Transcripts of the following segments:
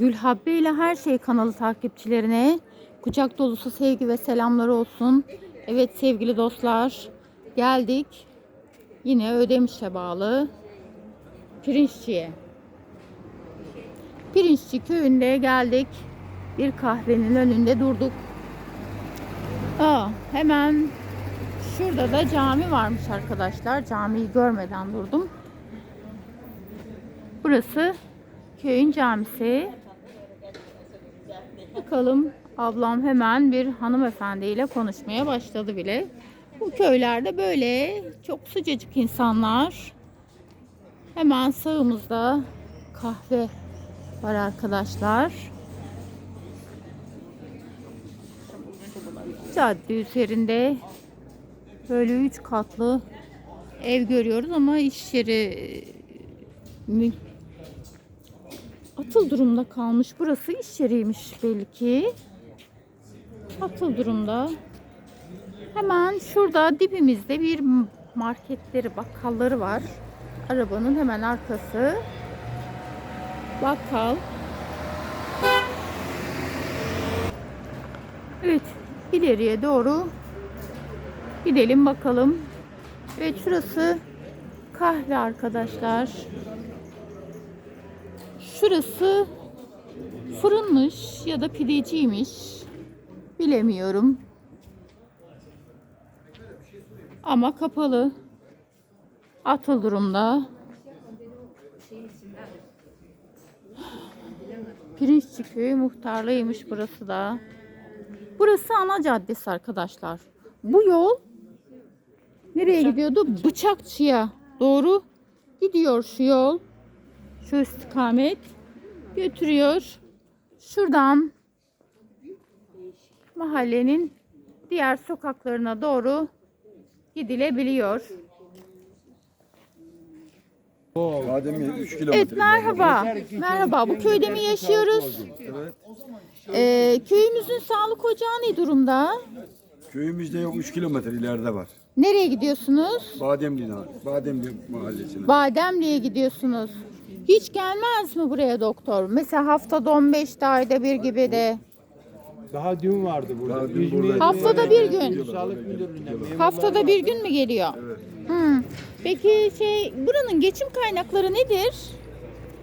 Gülhabbe ile Her Şey kanalı takipçilerine kucak dolusu sevgi ve selamlar olsun. Evet sevgili dostlar geldik. Yine Ödemiş'e bağlı Pirinççi'ye. Pirinççi köyünde geldik. Bir kahvenin önünde durduk. Aa, hemen şurada da cami varmış arkadaşlar. Camiyi görmeden durdum. Burası köyün camisi. Bakalım ablam hemen bir hanımefendiyle konuşmaya başladı bile. Bu köylerde böyle çok sıcacık insanlar. Hemen sağımızda kahve var arkadaşlar. Cadde üzerinde böyle üç katlı ev görüyoruz ama iş yeri atıl durumda kalmış. Burası iş yeriymiş belli ki. Atıl durumda. Hemen şurada dibimizde bir marketleri, bakkalları var. Arabanın hemen arkası. Bakkal. Evet, ileriye doğru gidelim bakalım. Evet, şurası kahve arkadaşlar. Şurası fırınmış ya da pideciymiş. Bilemiyorum. Ama kapalı. Atıl durumda. Pirinççi köyü muhtarlığıymış burası da. Burası ana caddesi arkadaşlar. Bu yol nereye gidiyordu? Bıçakçıya doğru gidiyor şu yol şu istikamet götürüyor. Şuradan mahallenin diğer sokaklarına doğru gidilebiliyor. Adem'i 3 kilometre. Evet merhaba. Merhaba. Bu köyde mi yaşıyoruz? Evet. Ee, köyümüzün sağlık ocağı ne durumda? Köyümüzde yok 3 kilometre ileride var. Nereye gidiyorsunuz? Bademli Bademli mahallesine. Bademli'ye gidiyorsunuz. Hiç gelmez mi buraya doktor? Mesela haftada 15 ayda bir gibi de. Daha dün vardı burada. Daha dün İzmir- buradaydı. Haftada bir gün. Sağlık müdürlüğünden. memurlar Haftada bir gün mü geliyor? Hmm. Peki şey buranın geçim kaynakları nedir?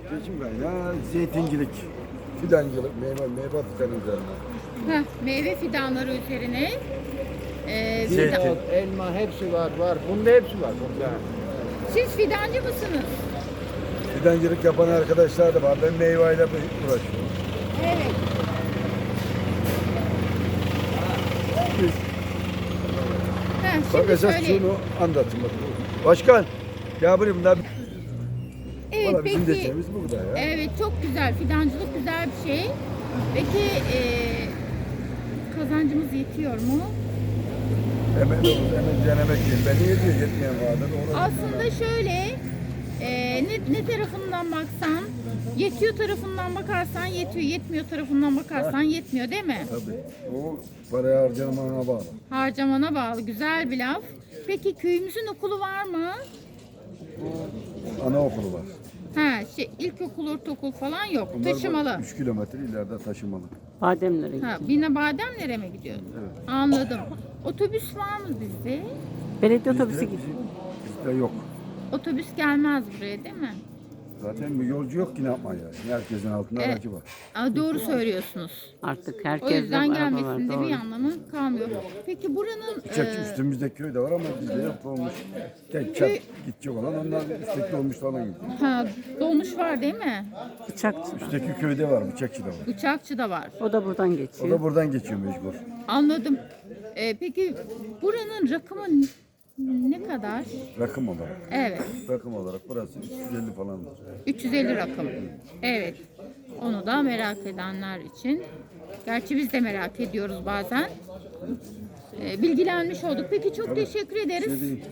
Geçim kaynağı zeytincilik, fidancılık, meyve, meyve fidanı üzerine. Meyve fidanları üzerine. Ee, Zeytin. elma hepsi var var. Bunda hepsi var bunda. Siz fidancı mısınız? Fidancılık yapan arkadaşlar da var. Ben meyveyle uğraşıyorum. Evet. Biz, Heh, bak esas şöyle. şunu anlatayım. Başkan, ya buraya bunlar Evet Valla bizim peki. desemiz burada ya. Evet çok güzel. Fidancılık güzel bir şey. Peki ee, kazancımız yetiyor mu? Emek olur, emek denemek değil. Ben niye diyor yetmeyen vardır. Aslında şöyle e, ne, ne tarafından baksan yetiyor tarafından bakarsan yetiyor, yetmiyor tarafından bakarsan yetmiyor değil mi? Tabii. O parayı harcamana bağlı. Harcamana bağlı güzel bir laf. Peki köyümüzün okulu var mı? Anaokulu var. Ha, şey, ilkokul, ortaokul falan yok. Taşımalı. 3 kilometre ileride taşımalı. Bademlere Ha, Bina Bademlere mi gidiyor? Anladım. Otobüs var mı bizde? Belediye otobüsü Bizde, gidiyor. bizde yok. Otobüs gelmez buraya değil mi? Zaten bir yolcu yok ki ne yapma yani. Herkesin altında Evet. aracı var. Aa, doğru söylüyorsunuz. Artık O herkeste yüzden var. gelmesinde bir anlamı kalmıyor. Peki buranın Çek e, üstümüzde köy de var ama bizde yok olmuş. Tek çat gidecek olan onlar üstteki dolmuşlarla gidiyor. ha, dolmuş var değil mi? Bıçakçıda. Üstteki köyde var, bıçakçı da var. Uçakçı da var. O da buradan O geçiyor. da buradan geçiyor mecbur. Anladım. E, peki buranın rakımı ne kadar? Rakım olarak. Evet. Rakım olarak burası 350 falandır. 350 rakım. Evet. Onu da merak edenler için. Gerçi biz de merak ediyoruz bazen. E, bilgilenmiş olduk. Peki çok teşekkür ederiz. Şey değil.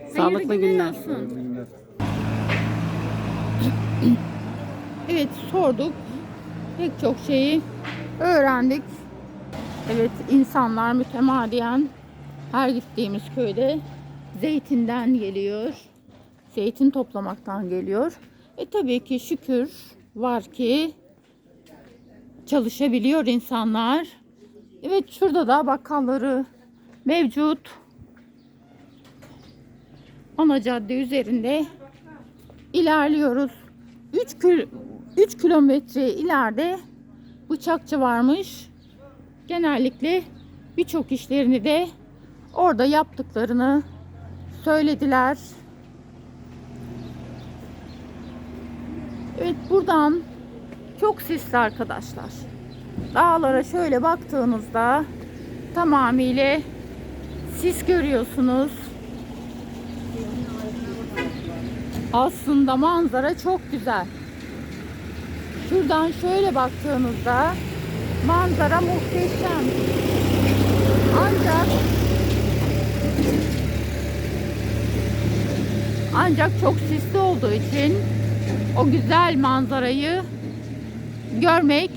Hayırlı Sağlıklı günler. olsun. Günler. Evet sorduk. Pek çok şeyi öğrendik. Evet insanlar mütemadiyen her gittiğimiz köyde zeytinden geliyor. Zeytin toplamaktan geliyor. E tabii ki şükür var ki çalışabiliyor insanlar. Evet şurada da bakkalları mevcut. Ana cadde üzerinde ilerliyoruz. 3 kil 3 kilometre ileride bıçakçı varmış. Genellikle birçok işlerini de orada yaptıklarını söylediler. Evet buradan çok sisli arkadaşlar. Dağlara şöyle baktığınızda tamamıyla sis görüyorsunuz. Aslında manzara çok güzel. Şuradan şöyle baktığınızda manzara muhteşem. Ancak ancak çok sisli olduğu için o güzel manzarayı görmek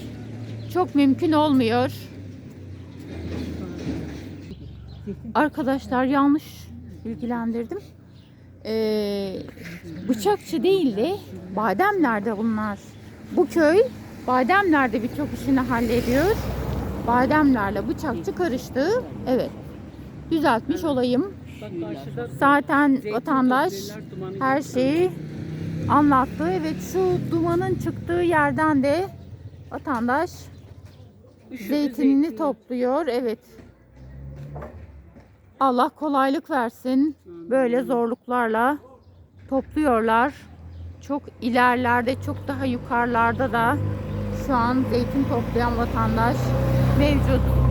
çok mümkün olmuyor. Arkadaşlar yanlış bilgilendirdim. Ee, bıçakçı değil de Bademler'de bunlar. Bu köy Bademler'de birçok işini hallediyor. Bademlerle bıçakçı karıştı. Evet. Düzeltmiş olayım. Zaten vatandaş her şeyi anlattı. Evet şu dumanın çıktığı yerden de vatandaş zeytinini topluyor. Evet. Allah kolaylık versin. Böyle zorluklarla topluyorlar. Çok ilerlerde, çok daha yukarılarda da şu an zeytin toplayan vatandaş mevcut.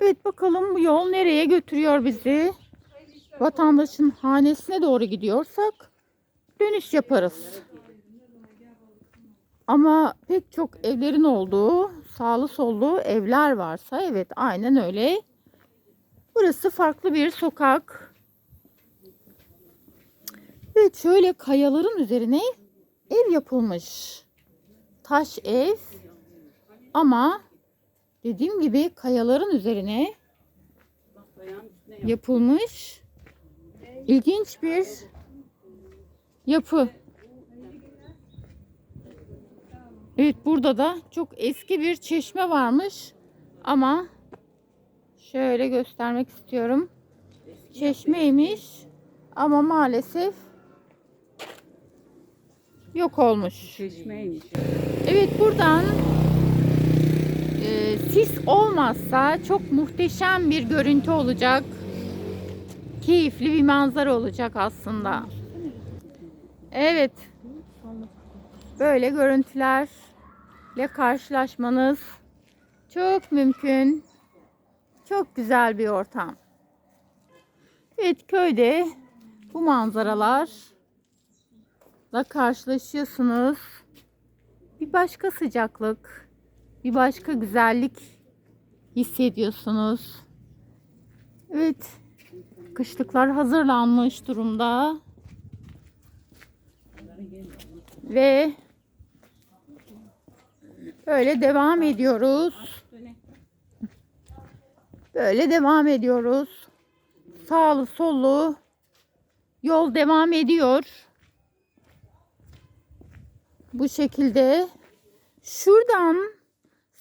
Evet bakalım bu yol nereye götürüyor bizi? Vatandaşın hanesine doğru gidiyorsak dönüş yaparız. Ama pek çok evlerin olduğu, sağlı sollu evler varsa evet aynen öyle. Burası farklı bir sokak. Evet şöyle kayaların üzerine ev yapılmış. Taş ev ama dediğim gibi kayaların üzerine yapılmış ilginç bir yapı. Evet burada da çok eski bir çeşme varmış ama şöyle göstermek istiyorum. Çeşmeymiş ama maalesef yok olmuş. Çeşmeymiş. Evet buradan e, sis olmazsa çok muhteşem bir görüntü olacak. Keyifli bir manzara olacak aslında. Evet. Böyle görüntülerle karşılaşmanız çok mümkün. Çok güzel bir ortam. Evet köyde bu manzaralarla karşılaşıyorsunuz bir başka sıcaklık, bir başka güzellik hissediyorsunuz. Evet, kışlıklar hazırlanmış durumda. Ve böyle devam ediyoruz. Böyle devam ediyoruz. Sağlı sollu yol devam ediyor bu şekilde şuradan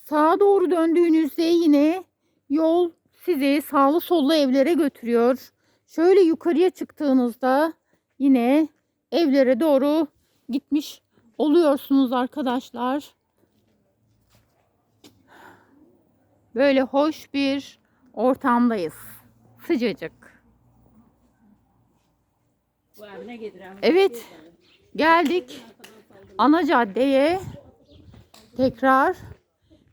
sağa doğru döndüğünüzde yine yol sizi sağlı sollu evlere götürüyor. Şöyle yukarıya çıktığınızda yine evlere doğru gitmiş oluyorsunuz arkadaşlar. Böyle hoş bir ortamdayız. Sıcacık. Evet. Geldik ana caddeye tekrar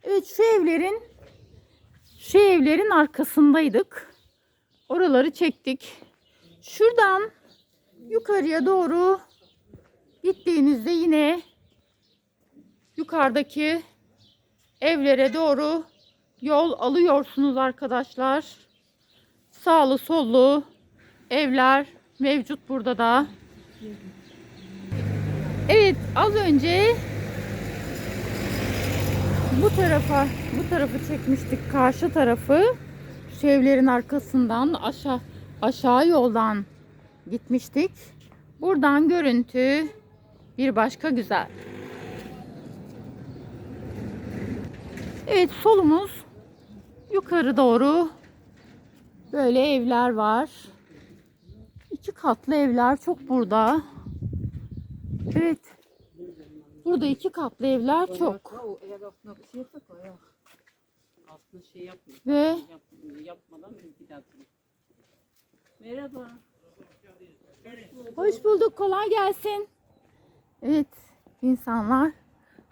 evet şu evlerin şu evlerin arkasındaydık. Oraları çektik. Şuradan yukarıya doğru gittiğinizde yine yukarıdaki evlere doğru yol alıyorsunuz arkadaşlar. Sağlı sollu evler mevcut burada da. Evet az önce bu tarafa bu tarafı çekmiştik karşı tarafı şu evlerin arkasından aşağı aşağı yoldan gitmiştik. Buradan görüntü bir başka güzel. Evet solumuz yukarı doğru böyle evler var. İki katlı evler çok burada. Evet. Burada iki katlı evler çok. Şey yapmıyor. Ve Yapmıyor. Yapmadan bir daha. Merhaba. hoş bulduk. Kolay gelsin. Evet. insanlar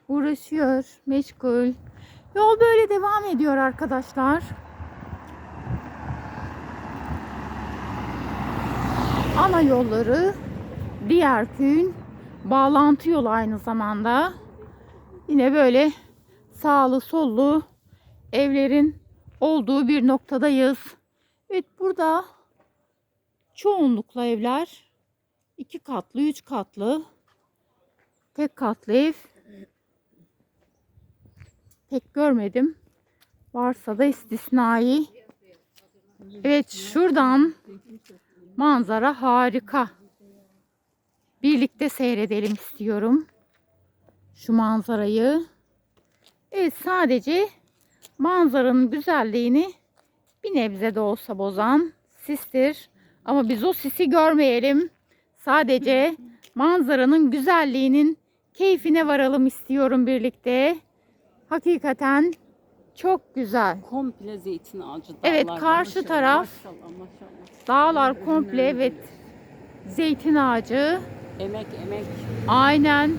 uğraşıyor. Meşgul. Yol böyle devam ediyor arkadaşlar. Ana yolları diğer köyün bağlantı yolu aynı zamanda. Yine böyle sağlı sollu evlerin olduğu bir noktadayız. Evet burada çoğunlukla evler iki katlı, üç katlı, tek katlı ev pek görmedim. Varsa da istisnai. Evet şuradan manzara harika. Birlikte seyredelim istiyorum. Şu manzarayı. Evet sadece manzaranın güzelliğini bir nebze de olsa bozan sistir. Ama biz o sisi görmeyelim. Sadece manzaranın güzelliğinin keyfine varalım istiyorum birlikte. Hakikaten çok güzel. Komple zeytin ağacı dağlar. Evet, karşı Maşallah, taraf. Maşallah maşallah. Dağlar komple evet. Zeytin ağacı. Emek emek. Aynen.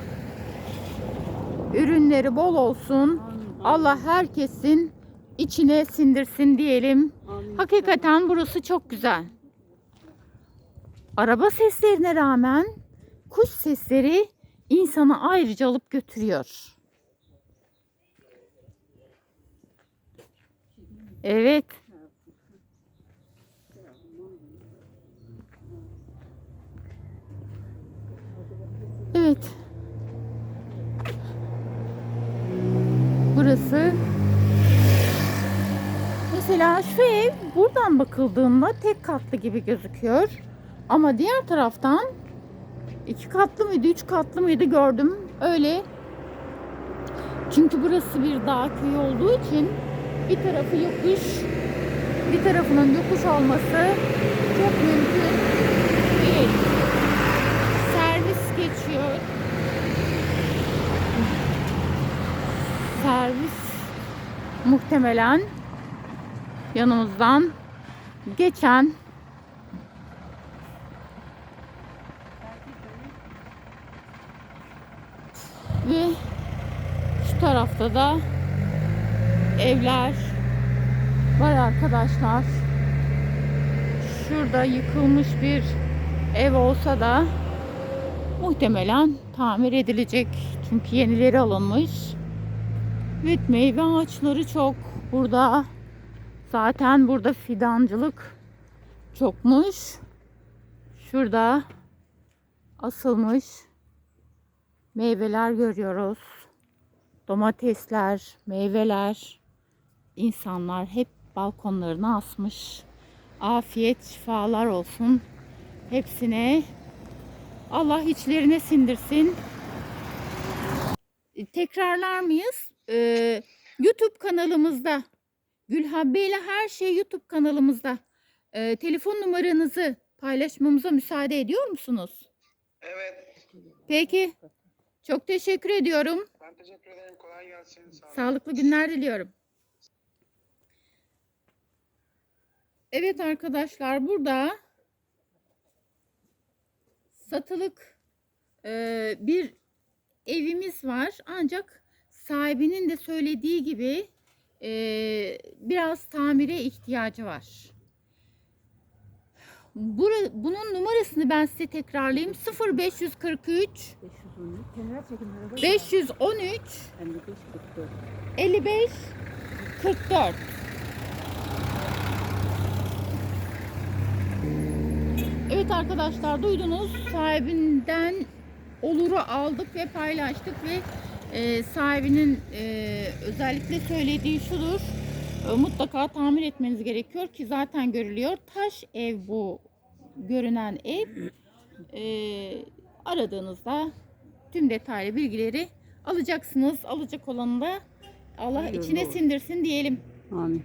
Ürünleri bol olsun. Allah herkesin içine sindirsin diyelim. Hakikaten burası çok güzel. Araba seslerine rağmen kuş sesleri insanı ayrıca alıp götürüyor. Evet. Evet. Burası Mesela şu ev buradan bakıldığında tek katlı gibi gözüküyor. Ama diğer taraftan iki katlı mıydı, üç katlı mıydı gördüm. Öyle. Çünkü burası bir dağ köyü olduğu için bir tarafı yokuş, bir tarafının yokuş olması çok mümkün değil. Servis geçiyor. Servis muhtemelen yanımızdan geçen ve şu tarafta da evler var arkadaşlar. Şurada yıkılmış bir ev olsa da muhtemelen tamir edilecek. Çünkü yenileri alınmış. Evet meyve ağaçları çok burada. Zaten burada fidancılık çokmuş. Şurada asılmış meyveler görüyoruz. Domatesler, meyveler. İnsanlar hep balkonlarına asmış. Afiyet, şifalar olsun. Hepsine Allah içlerine sindirsin. Tekrarlar mıyız? Ee, YouTube kanalımızda Gülhabbe ile her şey YouTube kanalımızda. Ee, telefon numaranızı paylaşmamıza müsaade ediyor musunuz? Evet. Peki. Çok teşekkür ediyorum. Ben teşekkür ederim. Kolay gelsin. Sağ olun. Sağlıklı günler diliyorum. Evet arkadaşlar burada satılık e, bir evimiz var. Ancak sahibinin de söylediği gibi e, biraz tamire ihtiyacı var. Bura- bunun numarasını ben size tekrarlayayım. 0543 513 55 44. 55 44 Evet arkadaşlar duydunuz sahibinden oluru aldık ve paylaştık ve e, sahibinin e, özellikle söylediği şudur e, mutlaka tamir etmeniz gerekiyor ki zaten görülüyor taş ev bu görünen ev E, aradığınızda tüm detaylı bilgileri alacaksınız alacak olanı da Allah içine sindirsin diyelim. Amin.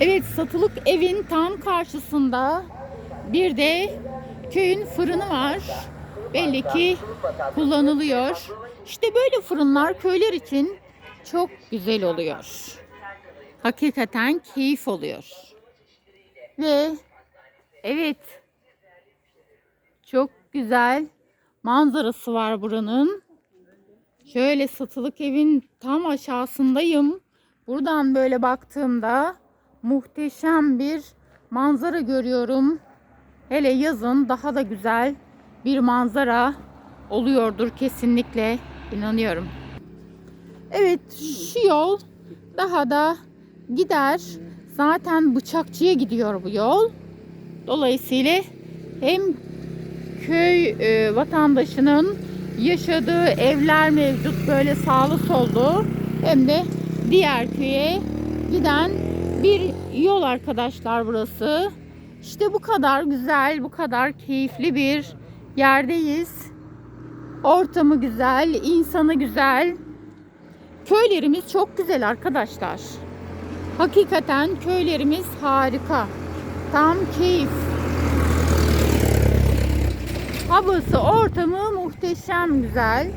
Evet satılık evin tam karşısında bir de köyün fırını var. Belli ki kullanılıyor. İşte böyle fırınlar köyler için çok güzel oluyor. Hakikaten keyif oluyor. Ve evet çok güzel manzarası var buranın. Şöyle satılık evin tam aşağısındayım. Buradan böyle baktığımda muhteşem bir manzara görüyorum. Hele yazın daha da güzel bir manzara oluyordur kesinlikle inanıyorum. Evet şu yol daha da gider. Zaten bıçakçıya gidiyor bu yol. Dolayısıyla hem köy e, vatandaşının yaşadığı evler mevcut böyle sağlı sollu hem de diğer köye giden bir yol arkadaşlar burası. İşte bu kadar güzel, bu kadar keyifli bir yerdeyiz. Ortamı güzel, insanı güzel. Köylerimiz çok güzel arkadaşlar. Hakikaten köylerimiz harika. Tam keyif. Havası, ortamı muhteşem güzel.